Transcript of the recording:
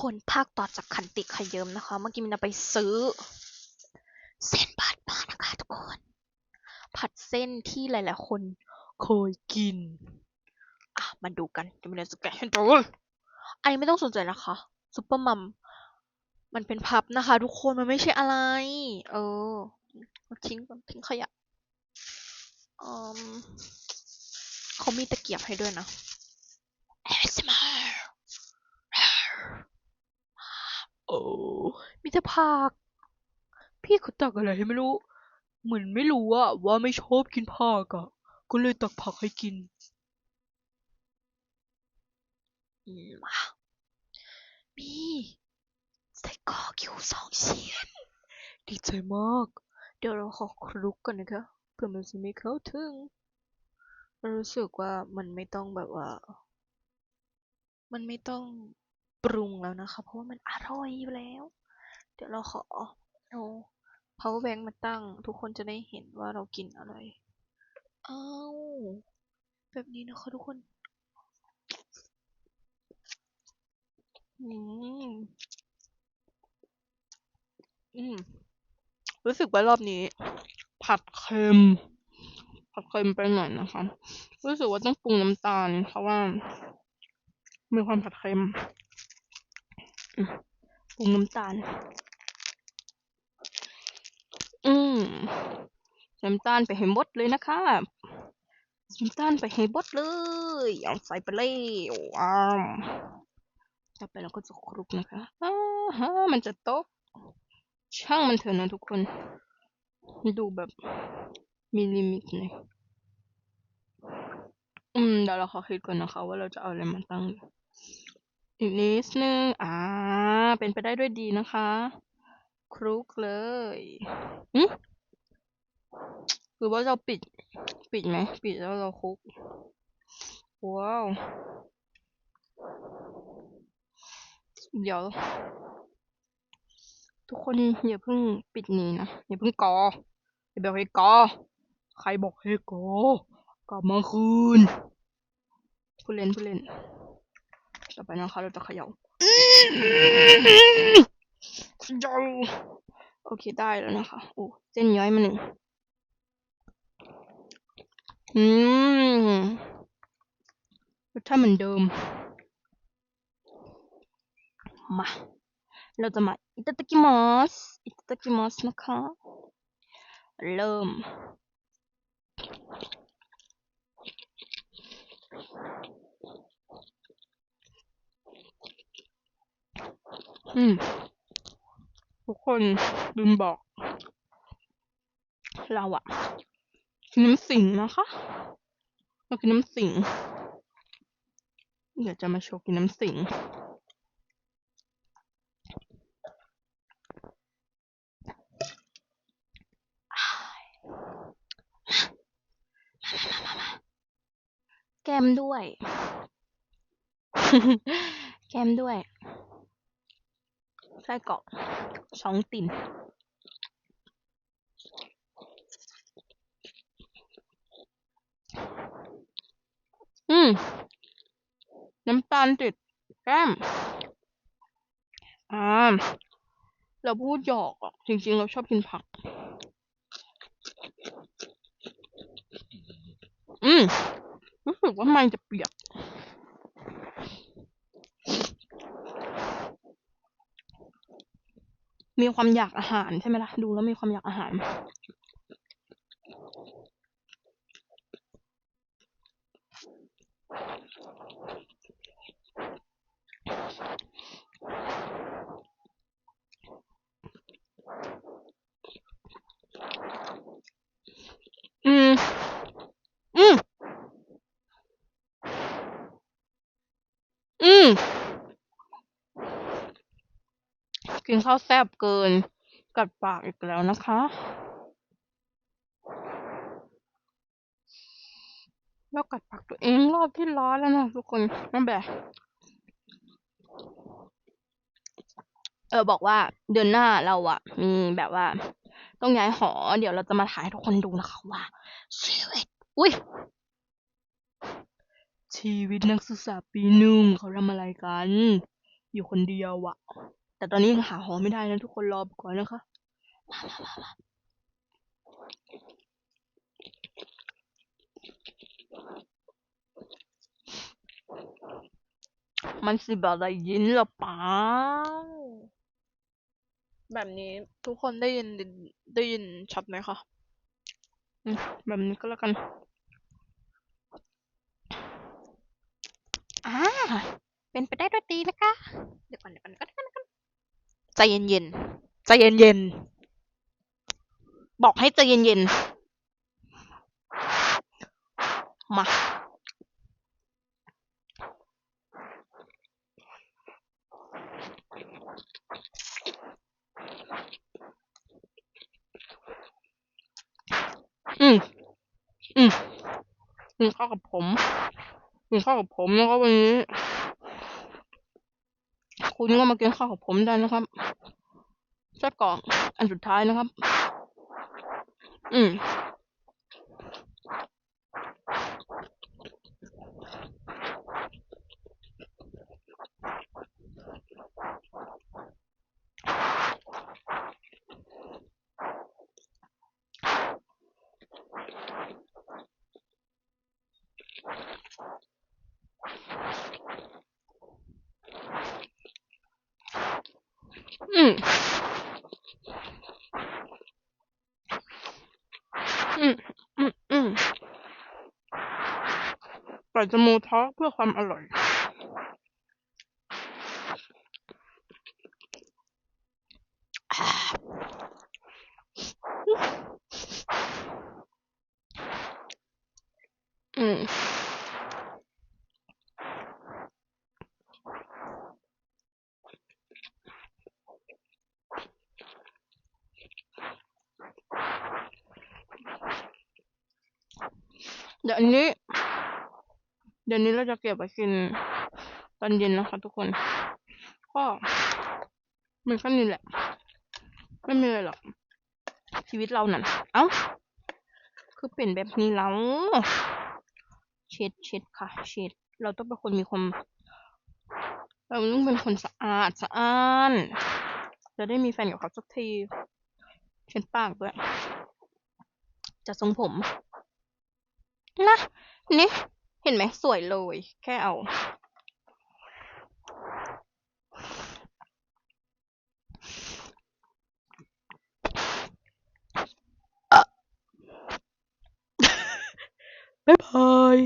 คนภาคต่อจากขันติขยเยิมนะคะ เมื่อกี้มินาไปซื้อ เส้นผัดมานะคะทุกคน ผัดเส้นที่หลาย ๆ คนเคยกิน อะ มาดูกันจะมีอะไรสแกนให้ดูอันนี้ไม่ต้องสนใจนะคะซุปเปอร์มัมมันเป็นพับนะคะ ทุกคนมันไม่ใช่อะไร เออทิ้งทิ้งขยะอืมเขามีตะเกียบให้ด้วยนะ ASMR โอ้มีแต่ผัก พี่เขาตักอะไรให้ไม่รู้ เหมือนไม่รู้อะว่าไม่ชอบกินผักอะก็เลยตักผักให้กินอืมมามีไส้กรอกอยู่สองชิ้นดีใจมาก เดี๋ยวเราขอคลุกก่อนนะคะเพื่อมันจะไม่เข้าถึงรู้สึกว่ามันไม่ต้องแบบว่า มันไม่ต้อง ปรุงแล้วนะคะ เพราะว่ามันอร่อยอยู่แล้ว เดี๋ยวเราขอเอา power bank มาตั้ง ทุกคนจะได้เห็นว่าเรากินอะไรอ้าวแบบนี้นะคะทุกคนอืมอืม รู้สึกว่ารอบนี้ ผัดเค็ม ผัดเค็มไปหน่อยนะคะ รู้สึกว่าต้องปรุงน้ำตาล เพราะว่า มีความผัดเค็มอืม ปรุงน้ำตาล อืมน้ำตาลไปให้หมดเลยนะคะน้ำตาลไปให้หมดเลยเอาใส่ไปเลยว้าวต่อไปเราก็จะคลุกนะคะอ้าฮะมันจะตก ช่างมันเถอะนะทุกคน ดูแบบมีลิมิตหน่อยอืมเดี๋ยวเราขอคิดก่อนนะคะ ว่าเราจะเอาอะไรมาตั้ง อีกนิดนึง อ่า เป็นไปได้ด้วยดีนะคะ คลุกเลยอืหรือว่าเราปิด ปิดไหม ปิดแล้วเราคลุก ว้าว เดี๋ยว ทุกคนอย่าเพิ่งปิดนี้นะ อย่าเพิ่งกอ อย่าบอกให้กอ ใครบอกให้กอกลับมาคืนผู้เล่นผู้เล่น ต่อไปนะคะเราจะเขย่าเขย่าโอเคได้แล้วนะคะโอ้เส้นย้อยมาหนึ่งอืมรสชาติเหมือนเดิม มา เราจะมาอิตาตากิมัสอิตาตากิมัสนะคะ เริ่ม อืม ทุกคนลืมบอก เราอะกินน้ำสิงนะคะเรากินน้ำสิงเดี๋ยวจะมาโชว์กินน้ำสิงแก้มด้วย แก้มด้วย ไส้กรอกสองติ่นอืม น้ำตาลติดแก้มอ่าเราพูดหยอกอะ จริง ๆ เราชอบกินผัก อืม รู้สึกว่ามันจะเปียก มีความอยากอาหารใช่ไหมล่ะ ดูแล้วมีความอยากอาหาร อืม อืม อืม กินข้าวแซ่บเกิน กัดปากอีกแล้วนะคะ แล้วกัดปากตัวเองรอบที่ร้อยแล้วนะทุกคนนั่นแบบเออบอกว่าเดือนหน้าเราอะมีแบบว่า ต้องย้ายหอ เดี๋ยวเราจะมาถ่ายทุกคนดูนะคะว่าชีวิตอุ้ยชีวิตนักศึกษาปีหนึ่งเขาทำอะไรกัน อยู่คนเดียวอะ แต่ตอนนี้ยังหาหอไม่ได้นะทุกคนรอไปก่อนนะคะมามามามามันสิบอะไรยินหรอเปล่าแบบนี้ทุกคนได้ยินได้ยินชัดไหมคะอืมแบบนี้ก็แล้วกันอ่าเป็นไปได้ด้วยดีนะคะ เดี๋ยวก่อนเดี๋ยวก่อนเดี๋ยวก่อนเดี๋ยวก่อน ใจเย็นเย็นๆ ใจเย็นเย็นๆ บอกให้ใจเย็นเย็นๆ มาอืม อืมกินข้าวกับผมกินข้าวกับผมแล้วก็วันนี้ คุณก็มากินข้าวกับผมได้นะครับ ไส้กรอกอันสุดท้ายนะครับ อืมอืม อืม อืม อืม ไก่จมูท้อเพื่อความอร่อย อืมเดี๋ยวนี้ เดี๋ยวนี้เราจะเก็บไปกินตอนเย็นนะคะทุกคน ก็มันแค่นี้แหละ ไม่มีอะไรหรอก ชีวิตเรานั่น เอ้า คือเป็นแบบนี้แล้ว เช็ดเช็ดค่ะ เช็ด เราต้องเป็นคนมีความเราต้องเป็นคนสะอาดสะอ้านจะได้มีแฟนกับเขาสักที เช็ดปากด้วย จะทรงผม นะ นี่ เห็นไหมสวยเลย แค่เอาบ๊ายบาย